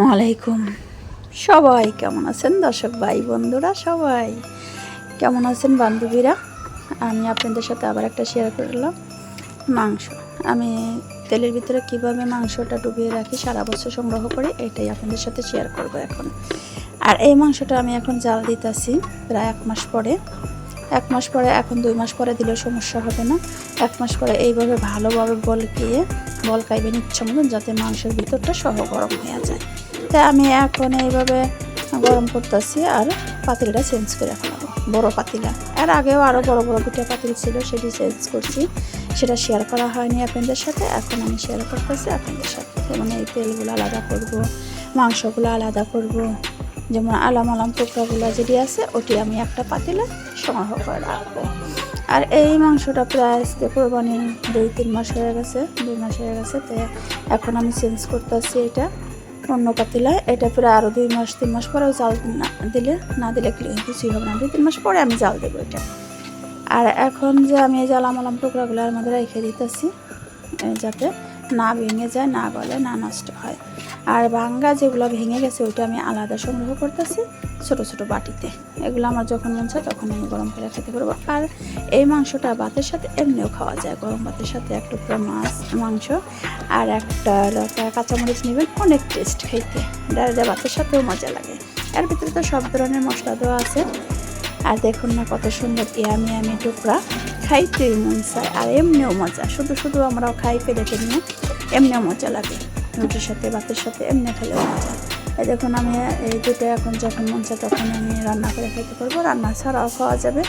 ওয়ালাইকুম। সবাই কেমন আছেন দর্শক ভাই বন্ধুরা? সবাই কেমন আছেন বান্ধবীরা? আমি আপনাদের সাথে আবার একটা শেয়ার করলাম মাংস। আমি তেলের ভিতরে কীভাবে মাংসটা ডুবিয়ে রাখি সারা বছর সংগ্রহ করি, এটাই আপনাদের সাথে শেয়ার করব এখন। আর এই মাংসটা আমি এখন জাল দিতেছি প্রায় এক মাস পরে। এক মাস পরে, এখন দুই মাস পরে দিলেও সমস্যা হবে না। এক মাস পরে এইভাবে ভালোভাবে বলকিয়ে বলকাইবেন ইচ্ছা মতন যাতে মাংসের ভিতরটা সহ গরম হয়ে যায়। তাই আমি এখন এইভাবে গরম করতেছি আর পাতিলটা চেঞ্জ করে ফেলাবো, বড় পাতিলা। আর আগেও আরও বড় বড় দুটো পাতিল ছিল, সেটি চেঞ্জ করছি। সেটা শেয়ার করা হয়নি আপনাদের সাথে, এখন আমি শেয়ার করতেছি আপনাদের সাথে। যেমন এই তেলগুলো আলাদা করব, মাংসগুলো আলাদা করব, যেমন আলাম আলাম টুকরাগুলো যেটি আছে, ওটি আমি একটা পাতিলে সংগ্রহ করে রাখব। আর এই মাংসটা প্রায় আজকে কোরবানির দুই, তিন মাস হয়ে গেছে, দুই মাস হয়ে গেছে, তো এখন আমি চেঞ্জ করতেছি এটা। অন্য পাতিলায় এটা পরে আরও দুই মাস, তিন মাস পরেও জাল না দিলে না দিলে কিছুই হবে না। দুই, তিন মাস পরে আমি জাল দেবো এটা। আর এখন যে আমি জ্বালাম আলাম টুকরাগুলো, আর মধ্যে রেখে দিতেছি যাতে না ভেঙে যায়, না গলে, না নষ্ট হয়। আর ভাঙ্গা যেগুলো ভেঙে গেছে, ওইটা আমি আলাদা সংগ্রহ করতেছি ছোট ছোট বাটিতে। এগুলো আমার যখন মন চায় তখন আমি গরম করে খেতে পারব। আর এই মাংসটা ভাতের সাথে এমনিও খাওয়া যায়। গরম ভাতের সাথে এক টুকরা মাছ, মাংস আর একটা লতা কাঁচামরিচ নেবেন, অনেক টেস্ট খাইতে। ডাল ভাতের সাথেও মজা লাগে। এর ভিতরে তো সব ধরনের মশলা দেওয়া আছে। আর দেখুন না কত সুন্দর ইয়ামি ইয়ামি টুকরা। খাইতেই মন চায়, আর এমনিও মজা। শুধু শুধু আমরাও খাই পেলেটে না, এমনিও মজা লাগে। রুটির সাথে, ভাতের সাথে, এমনি খেলেও মজা। দেখুন আমি, এই দুটো এখন যখন মন চায় তখন আমি রান্না করে খেতে পারব। রান্না ছাড়াও খাওয়া যাবে।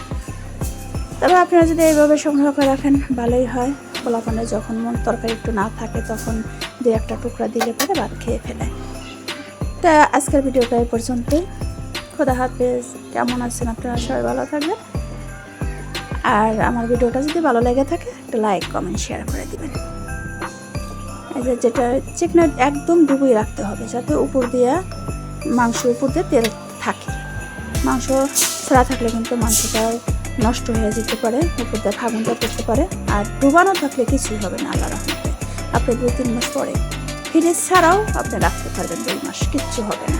তবে আপনারা যদি এইভাবে সংগ্রহ করে রাখেন, ভালোই হয়। পোলাপানে যখন মন তরকারি একটু না থাকে, তখন দু একটা টুকরা দিলে পরে ভাত খেয়ে ফেলে। তা আজকের ভিডিওটা এই পর্যন্তই। খোদা হাফেজ। কেমন আছেন আপনারা? সবাই ভালো থাকবেন। আর আমার ভিডিওটা যদি ভালো লেগে থাকে, একটা লাইক, কমেন্ট, শেয়ার করে দেবেন। যেটা চিকনা একদম ডুবিয়ে রাখতে হবে, যাতে উপর দিয়ে মাংস উপর দিয়ে তেল থাকে। মাংস ছাড়া থাকলে কিন্তু মাংসটা নষ্ট হয়ে যেতে পারে, উপর দিয়ে ফাগুনটা করতে পারে। আর ডুবানো থাকলে কিছুই হবে না আল্লাহ রহমতে। আপনি দুই তিন মাস পরে ফ্রিজ ছাড়াও আপনি রাখতে পারবেন, দুই মাস কিচ্ছু হবে না।